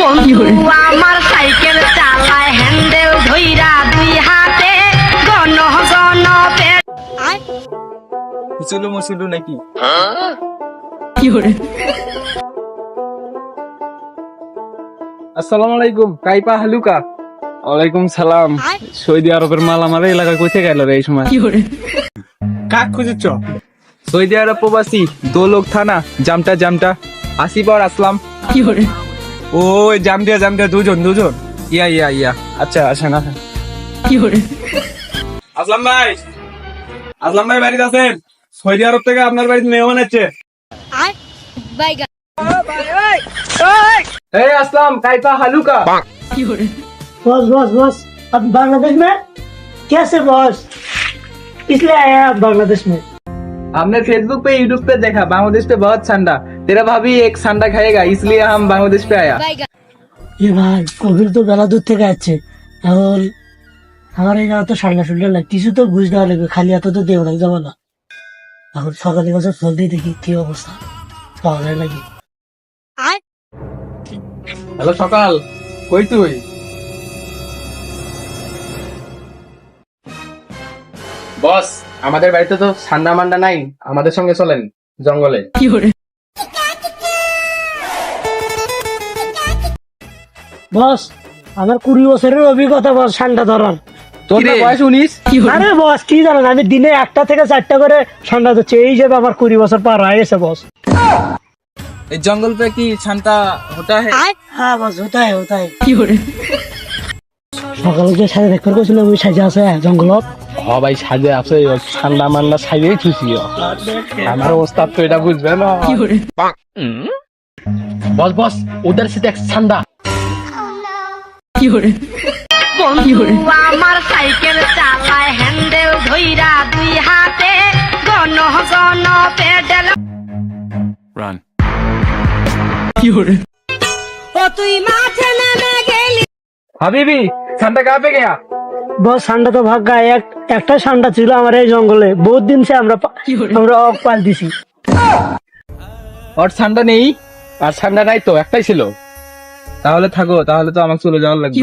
বন্ধু আমার সাইকেল চালায় হ্যান্ডেল ধইরা দুই হাতে গণ গণ পেট মুসুলু মুসুলু নাকি? আসসালামু আলাইকুম কাইপা হালুকা? ওয়ালাইকুম সালাম। সৌদি আরবের মাল আমার এলাকায় কোথায় গেল রে এই সময়? কাক খুঁজেছ? সৌদি আরব প্রবাসী দোলক থানা জামটা জামটা। আসি পর আসলাম। ও জামদিয়া জামদিয়া দুজন দুজন ইয়া ইয়া ইয়া আচ্ছা আসেন আসেন আসলাম ভাই আসলাম ভাই বাড়িতে আছেন সৌদি আরব থেকে আপনার বাড়িতে মেহমান আছে এই আসলাম কাইপা হালুকা बॉस बॉस बॉस अब बांग्लादेश में कैसे बॉस इसलिए आया आप बांग्लादेश में हमने फेसबुक पे यूट्यूब पे देखा बांग्लादेश पे बहुत ठंडा तेरा भाभी एक ठंडा खाएगा इसलिए हम बांग्लादेश पे आया এ ভাই কবির তো বেলা দূর থেকে আসছে এখন আমার এই জায়গা তো ঠান্ডা ঠান্ডা লাগে কিছু তো বুঝ দেওয়া লাগবে খালি এত তো দেওয়া লাগে যাবো না এখন সকালে বছর ফল দিয়ে দেখি কি অবস্থা পাওয়া যায় নাকি হ্যালো সকাল কই তুই বস আমাদের বাড়িতে তো ঠান্ডা মান্ডা নাই আমাদের সঙ্গে চলেন জঙ্গলে। বস আমার কুড়ি বছরের অভিজ্ঞতা বস ঠান্ডা ধরার। আমি দিনে একটা থেকে চারটা করে ঠান্ডা ধরছি এই যে আমার কুড়ি বছর পার হয়ে গেছে বস। এই জঙ্গল পে কি ঠান্ডা হতা হ্যাঁ বস হতা হতা কি করে? সকালে যে সাজে দেখতে ওই আছে জঙ্গলত সবাই সাজে আছে ঠান্ডা মান্ডা সাজেই ছুছি আমার অবস্থা তো এটা বুঝবে না। বস বস ওদের সাথে ঠান্ডা। কি করে? আমার সাইকেল চালায় হ্যান্ডেল ধইরা দুই হাতে পেডেল। রান কি করে? ও তুই মাঠে নেমে গেলি। হাবিবি ঠান্ডা কাঁপে গেয়া। বস ঠান্ডা তো ভাগ্যা এক একটা ঠান্ডা ছিল আমার এই জঙ্গলে। বহুত দিন সে আমরা আমরা অক পাল দিছি। আর ঠান্ডা নেই আর ঠান্ডা নাই তো একটাই ছিল। তাহলে থাকো তাহলে তো আমাকে চলে যাওয়ার লাগবে।